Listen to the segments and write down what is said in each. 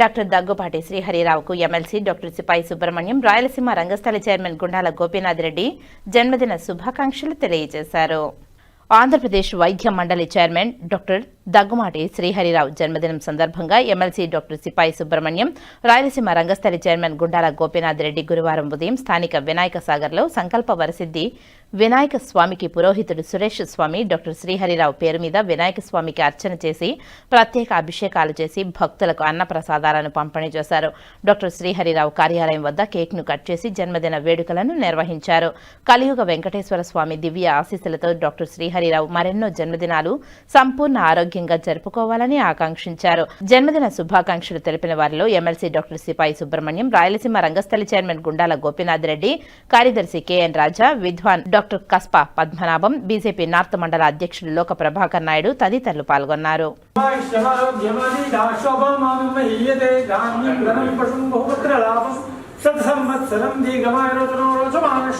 Doctor Daggubati శ్రీహరిరావుకు MLC doctor సిపాయి సుబ్రహ్మణ్యం రాయలసీమ రంగస్థల chairman Gundala Gopinath Reddy జన్మదిన శుభాకాంక్షలు తెలియజేశారు. ఆంధ్రప్రదేశ్ వైద్య మండలి చైర్మన్ డాక్టర్ దగ్గుమాటి శ్రీహరిరావు జన్మదినం సందర్భంగా MLC doctor Sipayi Subrahmanyam Rayalaseema Rangasthali chairman Gundala Gopinath Reddy గురువారం ఉదయం స్థానిక వినాయక సాగర్లో సంకల్ప వరసిద్ధి వినాయక స్వామికి పురోహితుడు సురేష్ స్వామి డాక్టర్ శ్రీహరిరావు పేరు మీద వినాయక స్వామికి అర్చన చేసి ప్రత్యేక అభిషేకాలు చేసి భక్తులకు అన్న ప్రసాదాలను పంపిణీ చేశారు. డాక్టర్ శ్రీహరిరావు కార్యాలయం వద్ద కేక్ను కట్ చేసి జన్మదిన వేడుకలను నిర్వహించారు. కలియుగ వెంకటేశ్వర స్వామి దివ్య ఆశీస్సులతో డాక్టర్ శ్రీహరిరావు మరెన్నో జన్మదినాలు సంపూర్ణ ఆరోగ్యంగా జరుపుకోవాలని ఆకాంక్షించారు. జన్మదిన శుభాకాంక్షలు తెలిపిన వారిలో MLC doctor Sipai Subrahmanyam Rayalaseema Rangasthali chairman Gundala Gopinath Reddy కార్యదర్శి కెఎన్ రాజా విద్వాన్ doctor Kaspa Padmanabham BJP north మండల అధ్యక్షుడు లోక ప్రభాకర్ నాయుడు తదితరులు పాల్గొన్నారు. సత్సంవత్సరం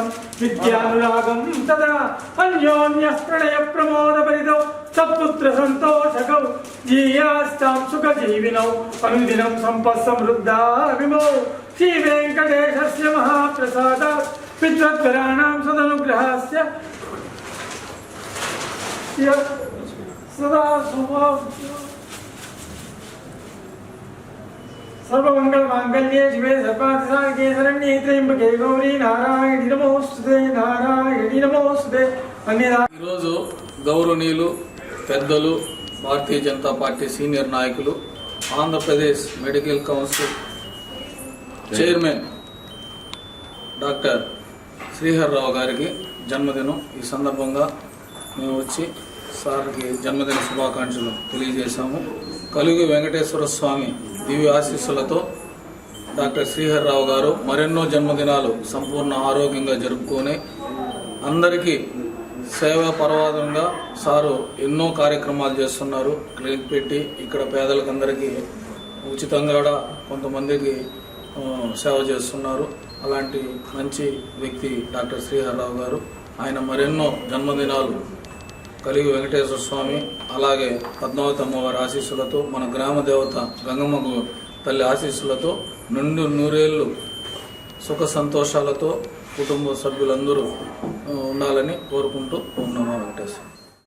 నయో విద్యానురాగం తదా అన్యోన్య ప్రణయ ప్రమోద పరిదో సపుత్ర సంతోషకౌ జీయాస్తాం సుఖ జీవినౌ అనుదినం సంపత్ సమృద్ధా విమౌ శ్రీ వెంకటేశస్య మహాప్రసాద విద్వద్వరాణాం సదనుగ్రహస్య సదా శుభ. సర్వమంగళ మాంగళ్యే శివే సర్వాధిసారికే గౌరీ నారాయణి నమోస్తుతే నారాయణి నమోస్తుతే. అన్యదా ఈరోజు గౌరవనీయులు పెద్దలు భారతీయ జనతా పార్టీ సీనియర్ నాయకులు Andhra Pradesh medical council chairman doctor Sriharrao గారికి జన్మదినం. ఈ సందర్భంగా మేము వచ్చి సార్కి జన్మదిన శుభాకాంక్షలు తెలియజేశాము. కలుగు వెంకటేశ్వర స్వామి దివ్య ఆశీస్సులతో డాక్టర్ శ్రీహర్రావు గారు మరెన్నో జన్మదినాలు సంపూర్ణ ఆరోగ్యంగా జరుపుకొని అందరికీ సేవా పర్వాదంగా సారు ఎన్నో కార్యక్రమాలు చేస్తున్నారు. క్లినిక్ పెట్టి ఇక్కడ పేదలకు అందరికీ ఉచితంగా కూడా కొంతమందికి సేవ చేస్తున్నారు. అలాంటి మంచి వ్యక్తి డాక్టర్ శ్రీహర్రావు గారు. ఆయన మరెన్నో జన్మదినాలు కలిగి వెంకటేశ్వర స్వామి అలాగే పద్మావతి అమ్మవారి ఆశీస్సులతో మన గ్రామ దేవత గంగమ్మకు తల్లి ఆశీస్సులతో నుండి నూరేళ్ళు సుఖ సంతోషాలతో కుటుంబ సభ్యులందరూ ఉండాలని కోరుకుంటూ ఉన్నాము వెంకటేశ్వర